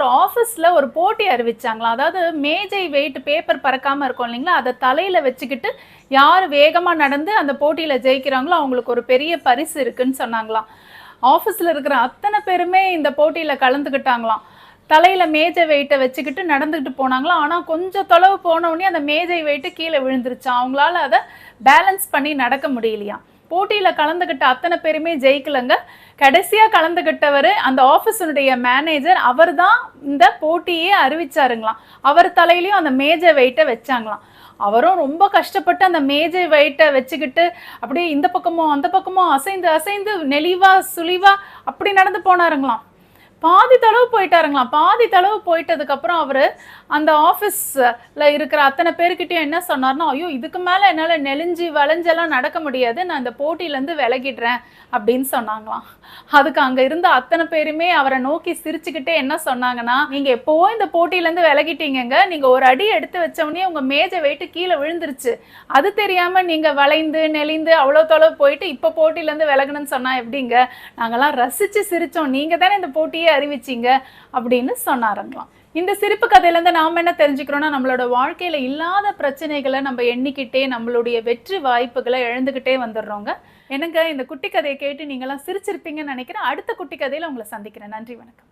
ஒரு ஆஃபீஸில் ஒரு போட்டி அறிவிச்சாங்களா அதாவது மேஜை வெயிட் பேப்பர் பறக்காமல் இருக்கும் இல்லைங்களா? அதை தலையில் வச்சுக்கிட்டு யார் வேகமாக நடந்து அந்த போட்டியில் ஜெயிக்கிறாங்களோ அவங்களுக்கு ஒரு பெரிய பரிசு இருக்குன்னு சொன்னாங்களாம். ஆஃபீஸில் இருக்கிற அத்தனை பேருமே இந்த போட்டியில் கலந்துக்கிட்டாங்களாம். தலையில் மேஜை வெயிட்டை வச்சுக்கிட்டு நடந்துக்கிட்டு போனாங்களாம். ஆனால் கொஞ்சம் தொலைவு போன அந்த மேஜை வெயிட்டு கீழே விழுந்துருச்சான் அவங்களால அதை பேலன்ஸ் பண்ணி நடக்க முடியலையாம். போட்டியில் கலந்துக்கிட்ட அத்தனை பேருமே ஜெயிக்கலங்க. கடைசியாக கலந்துக்கிட்டவர் அந்த ஆஃபீஸினுடைய மேனேஜர் அவர் தான் இந்த போட்டியே அறிவிச்சாருங்களாம். அவர் தலையிலையும் அந்த மேஜை வெயிட்டை வச்சாங்களாம். அவரும் ரொம்ப கஷ்டப்பட்டு அந்த மேஜை வெயிட்டை வச்சுக்கிட்டு அப்படியே இந்த பக்கமும் அந்த பக்கமும் அசைந்து அசைந்து நெளிவா சுழிவா அப்படி நடந்து போனாருங்களாம். பாதி தளவு போயிட்டாருங்களாம். பாதி தளவு போயிட்டதுக்கப்புறம் அவர் அந்த ஆஃபீஸில் இருக்கிற அத்தனை பேர்கிட்டையும் என்ன சொன்னார்னா ஐயோ இதுக்கு மேலே என்னால் நெளிஞ்சு வளைஞ்செல்லாம் நடக்க முடியாது. நான் இந்த போட்டியிலேருந்து விலகிடுறேன். அப்படின்னு சொன்னாங்களாம். அதுக்கு அங்கே இருந்த அத்தனை பேருமே அவரை நோக்கி சிரிச்சுக்கிட்டே என்ன சொன்னாங்கன்னா நீங்கள் எப்போவோ இந்த போட்டியிலேருந்து விலகிட்டீங்கங்க. நீங்கள் ஒரு அடி எடுத்து வச்சவொடனே உங்கள் மேஜை வெயிட்டு கீழே விழுந்துருச்சு. அது தெரியாமல் நீங்கள் வளைந்து நெளிந்து அவ்வளோ தொலைவு போயிட்டு இப்போ போட்டியிலேருந்து விலகணும்னு சொன்னால் எப்படிங்க? நாங்கள்லாம் ரசித்து சிரித்தோம் நீங்கள் தானே இந்த போட்டியை அறிவிச்சீங்க அப்படின்னு சொன்னாருங்களாம் இந்த சிரிப்பு கதையிலேருந்து நாம் என்ன தெரிஞ்சுக்கிறோம்னா நம்மளோட வாழ்க்கையில் இல்லாத பிரச்சனைகளை நம்ம எண்ணிக்கிட்டே நம்மளுடைய வெற்றி வாய்ப்புகளை இழந்துக்கிட்டே வந்துடுறோங்க. என்னங்க இந்த குட்டி கதையை கேட்டு நீங்களாம் சிரிச்சிருப்பீங்கன்னு நினைக்கிறேன். அடுத்த குட்டி கதையில் உங்களை சந்திக்கிறேன். நன்றி வணக்கம்.